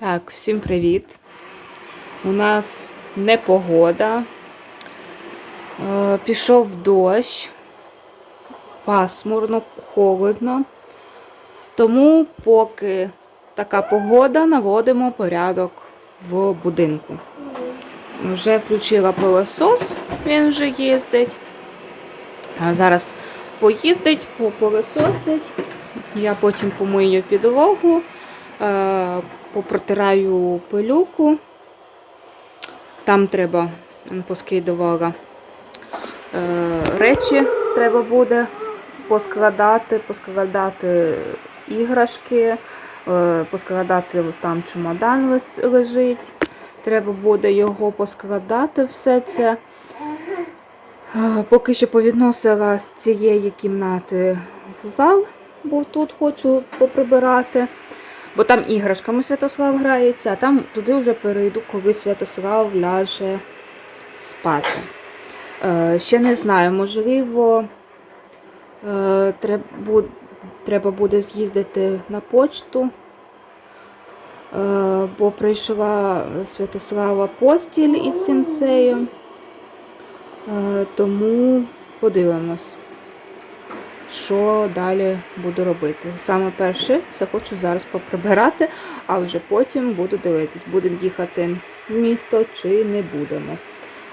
Так, всім привіт. У нас непогода. Е, Пішов дощ, пасмурно, холодно. Тому, поки така погода, наводимо порядок в будинку. Вже включила пилосос, він вже їздить. А зараз поїздить, попилососить. Я потім помию підлогу, е, попротираю пилюку. Там треба, поскидувала е, речі, треба буде поскладати, поскладати іграшки, е, поскладати там чемодан лежить. Треба буде його поскладати все це. Е, Поки що повідносила з цієї кімнати в зал, бо тут хочу поприбирати. Бо там іграшками Святослав грається, а там туди вже перейду, коли Святослав ляже спати. Е, ще не знаю, можливо, е, треба, буде з'їздити на почту, е, бо прийшла Святослава постіль із сенсею. Е, тому подивимось, що далі буду робити. Саме перше, це хочу зараз поприбирати, а вже потім буду дивитись, будемо їхати в місто чи не будемо.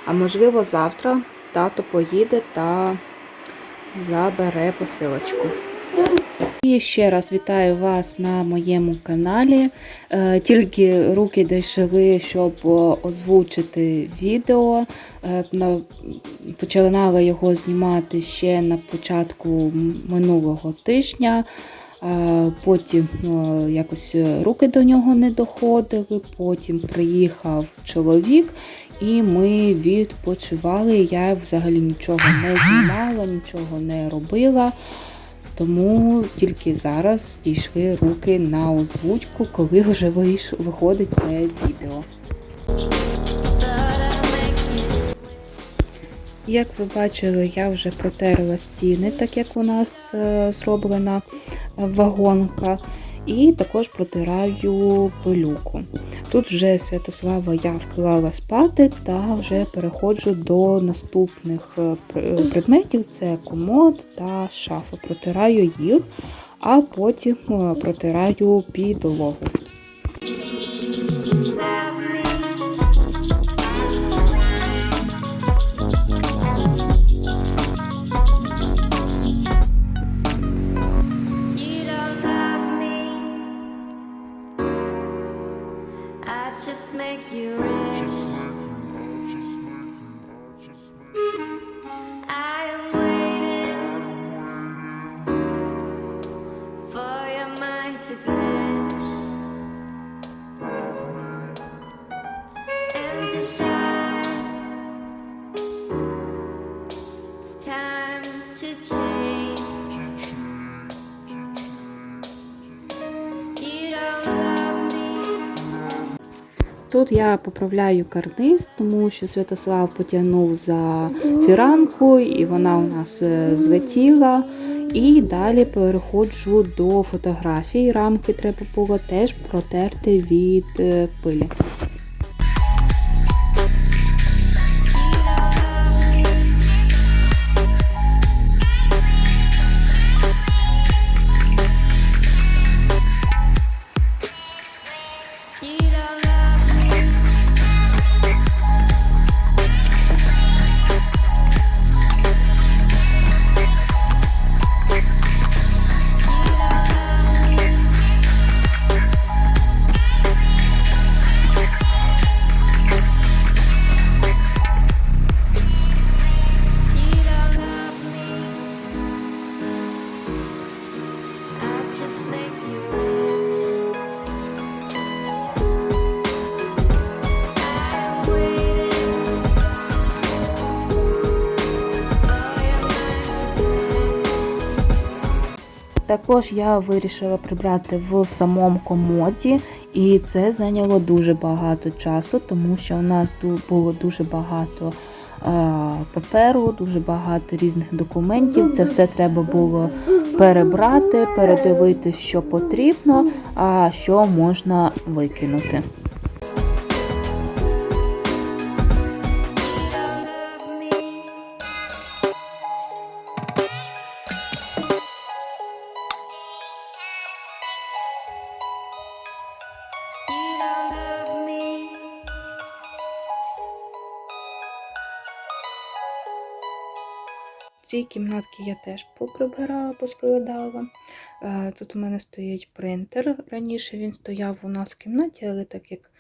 А можливо, завтра тато поїде та забере посилочку. І ще раз вітаю вас на моєму каналі. Е, Тільки руки дійшли, щоб е, озвучити відео. Е, Починала його знімати ще на початку минулого тижня. Потім якось руки до нього не доходили. Потім приїхав чоловік, і ми відпочивали. Я взагалі нічого не знімала, нічого не робила. Тому тільки зараз дійшли руки на озвучку, коли вже виходить це відео. Як ви бачили, я вже протерла стіни, так як у нас е, зроблена вагонка, і також протираю пилюку. Тут вже Святослава я вклала спати та вже переходжу до наступних е, предметів: це комод та шафа. Протираю їх, а потім е, протираю підлогу. Just make you rich. Тут я поправляю карниз, тому що Святослав потягнув за фіранку, і вона у нас е, злетіла. І далі переходжу до фотографій. Рамки треба було теж протерти від е, пилі. Також я вирішила прибрати в самому комоді, і це зайняло дуже багато часу, тому що у нас було дуже багато паперу, дуже багато різних документів. Це все треба було перебрати, передивити, що потрібно, а що можна викинути. Ці кімнатки я теж поприбирала, поскладала. Е, Тут у мене стоїть принтер. Раніше він стояв у нас в кімнаті, але так як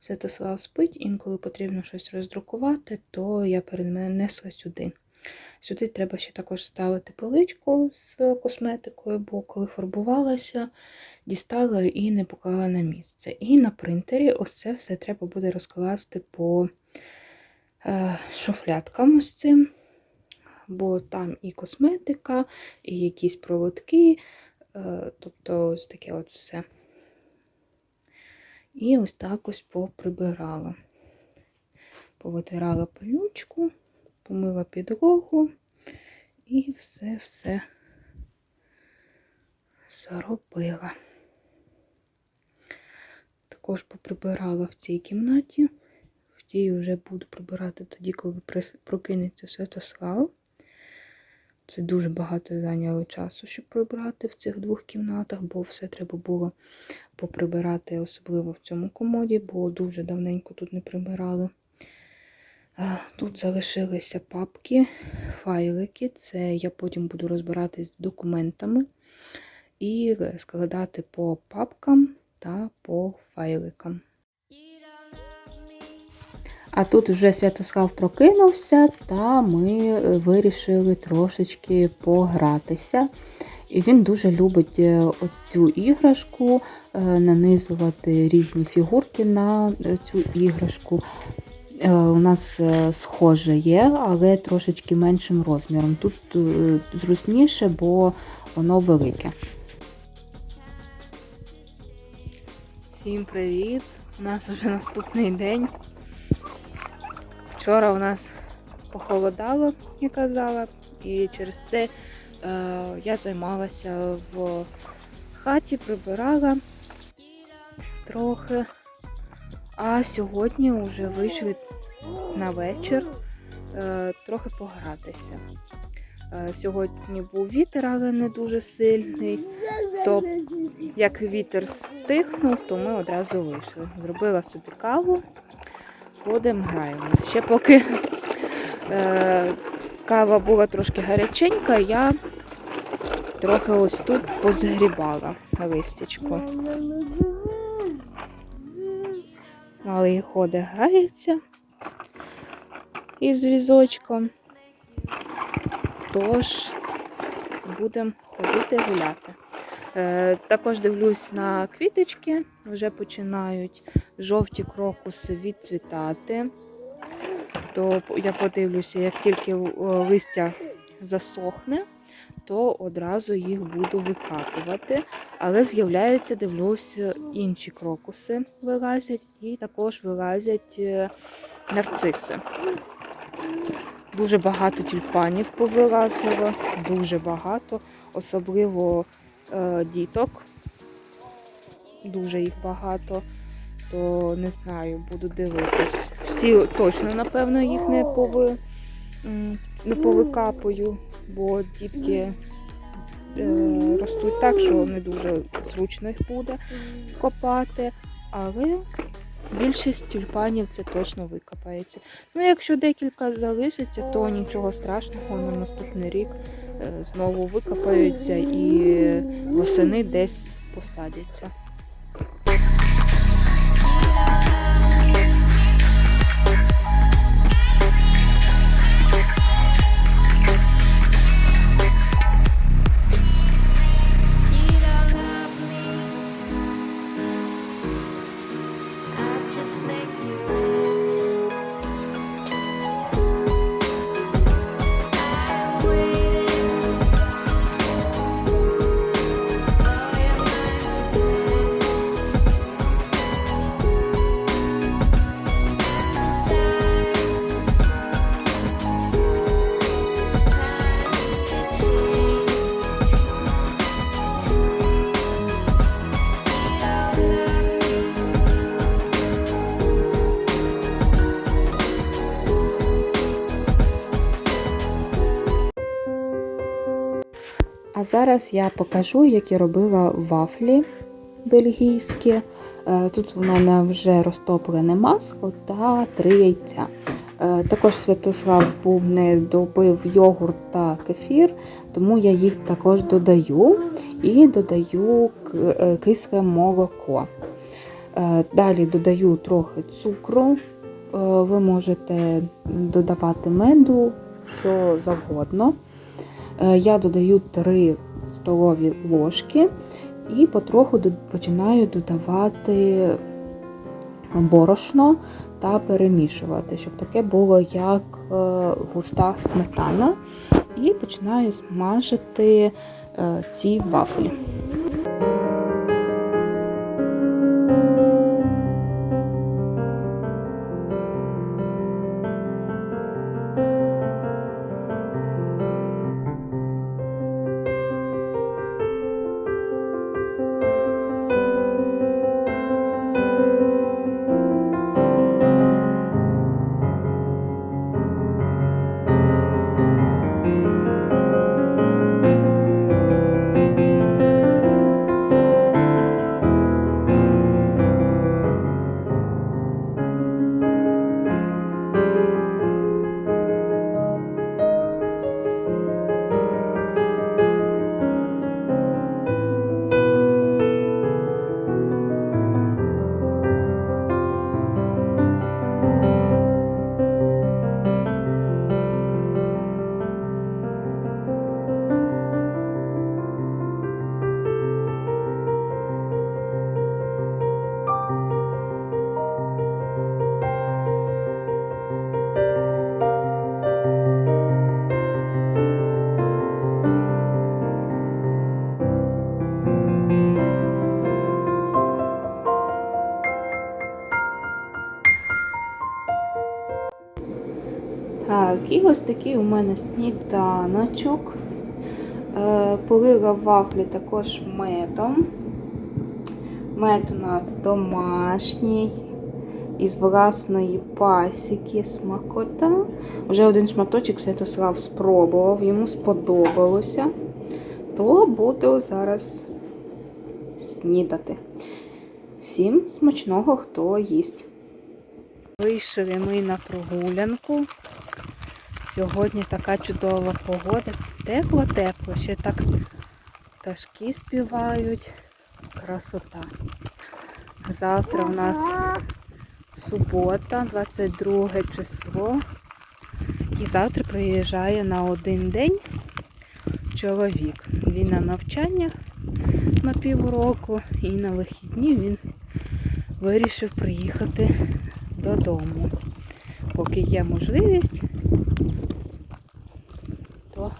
Святослав спить, інколи потрібно щось роздрукувати, то я перенесла сюди. Сюди треба ще також ставити поличку з косметикою, бо коли фарбувалася, дістала і не поклала на місце. І на принтері ось це все треба буде розкласти по е, шуфляткам ось цим бо там і косметика, і якісь проводки, е, тобто ось таке от все. І ось так ось поприбирала. Повитирала пилючку, помила підлогу і все-все заробила. Також поприбирала в цій кімнаті. В тій вже буду прибирати тоді, коли прокинеться Святослав. Це дуже багато зайняло часу, щоб прибрати в цих двох кімнатах, бо все треба було поприбирати, особливо в цьому комоді, бо дуже давненько тут не прибирали. Тут залишилися папки, файлики. Це я потім буду розбиратись з документами і складати по папкам та по файликам. А тут вже Святослав прокинувся, та ми е, вирішили трошечки погратися. І він дуже любить е, цю іграшку, е, нанизувати різні фігурки на цю іграшку. У нас схоже є, але трошечки меншим розміром. Тут зручніше, бо воно велике. Всім привіт! У нас вже наступний день. Вчора у нас похолодало, я казала, і через це е, я займалася в хаті, прибирала трохи. А сьогодні вже вийшли на вечір е, трохи погратися. Е, сьогодні був вітер, але не дуже сильний. То як вітер стихнув, то ми одразу вийшли. Зробила собі каву, ходимо, граємось. Ще поки е, кава була трошки гаряченька, я трохи ось тут позгрібала листячко. Малий ходить, грається із візочком. Тож будемо ходити гуляти. Е, також дивлюсь на квіточки, вже починають жовті крокуси відцвітати. То я подивлюся, як тільки листя засохне, то одразу їх буду викапувати. Але з'являються, дивлюсь, інші крокуси вилазять і також вилазять е, нарциси. Дуже багато тюльпанів повилазило, дуже багато, особливо е, діток. Дуже їх багато, то не знаю, буду дивитись. Всі точно, напевно, їх не, пови, не повикапую, бо дітки е, ростуть так, що не дуже зручно їх буде копати. Але більшість тюльпанів це точно викопається. Ну, якщо декілька залишиться, то нічого страшного на наступний рік е, знову викопаються і восени десь посадяться. Зараз я покажу, як я робила вафлі бельгійські. Е, Тут в мене вже розтоплене масло та три яйця. Е, Також Святослав був не добив йогурт та кефір, тому я їх також додаю і додаю е, кисле молоко. Далі додаю трохи цукру. Ви можете додавати меду, що завгодно. Е, Я додаю 3 столові ложки і потроху починаю додавати борошно та перемішувати, щоб таке було як е, густа сметана. І починаю смажити е, ці вафлі. І ось такий у мене сніданочок. Е, Полила вафлі також медом. Мед у нас домашній, із власної пасіки, смакота. Вже один шматочок Святослав спробував, йому сподобалося. То буду зараз снідати. Всім смачного, хто їсть. Вийшли ми на прогулянку. Сьогодні така чудова погода. Тепло-тепло. Ще так пташки співають. Красота. Завтра в нас субота, 22 число. І завтра приїжджає на один день чоловік. Він на навчаннях на півроку і на вихідні він вирішив приїхати додому. Поки є можливість, то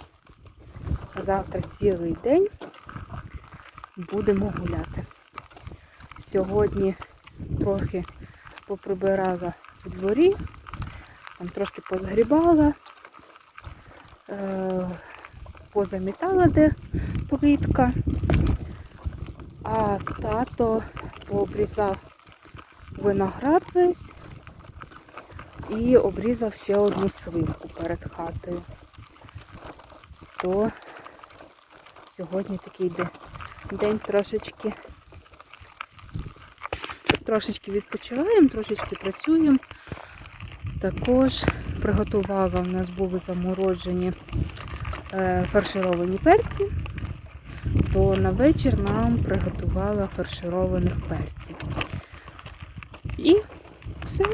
завтра цілий день будемо гуляти. Сьогодні трохи поприбирала в дворі, там трошки позгрібала, е, позамітала де плитка, а тато пообрізав виноград весь і обрізав ще одну сливку перед хатою. То сьогодні такий день трошечки трошечки відпочиваємо, трошечки працюємо. Також приготувала, в нас були заморожені е, фаршировані перці, то на вечір нам приготувала фаршированих перців. І все,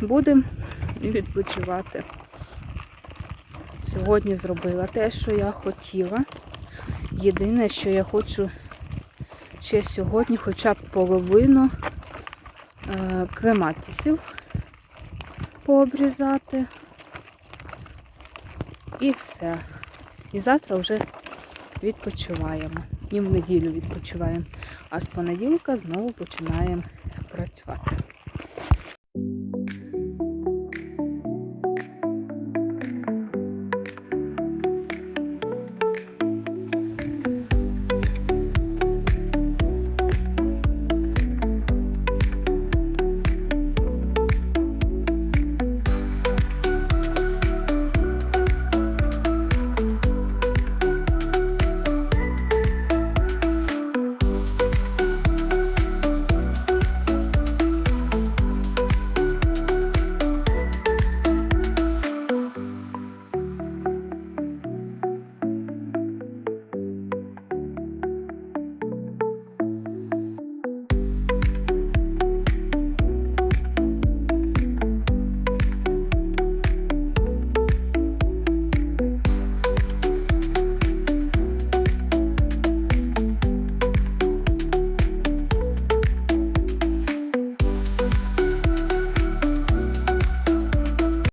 будемо відпочивати. Сьогодні зробила те, що я хотіла. Єдине, що я хочу ще сьогодні хоча б половину е, клематісів пообрізати. І все. І завтра вже відпочиваємо. І в неділю відпочиваємо. А з понеділка знову починаємо працювати.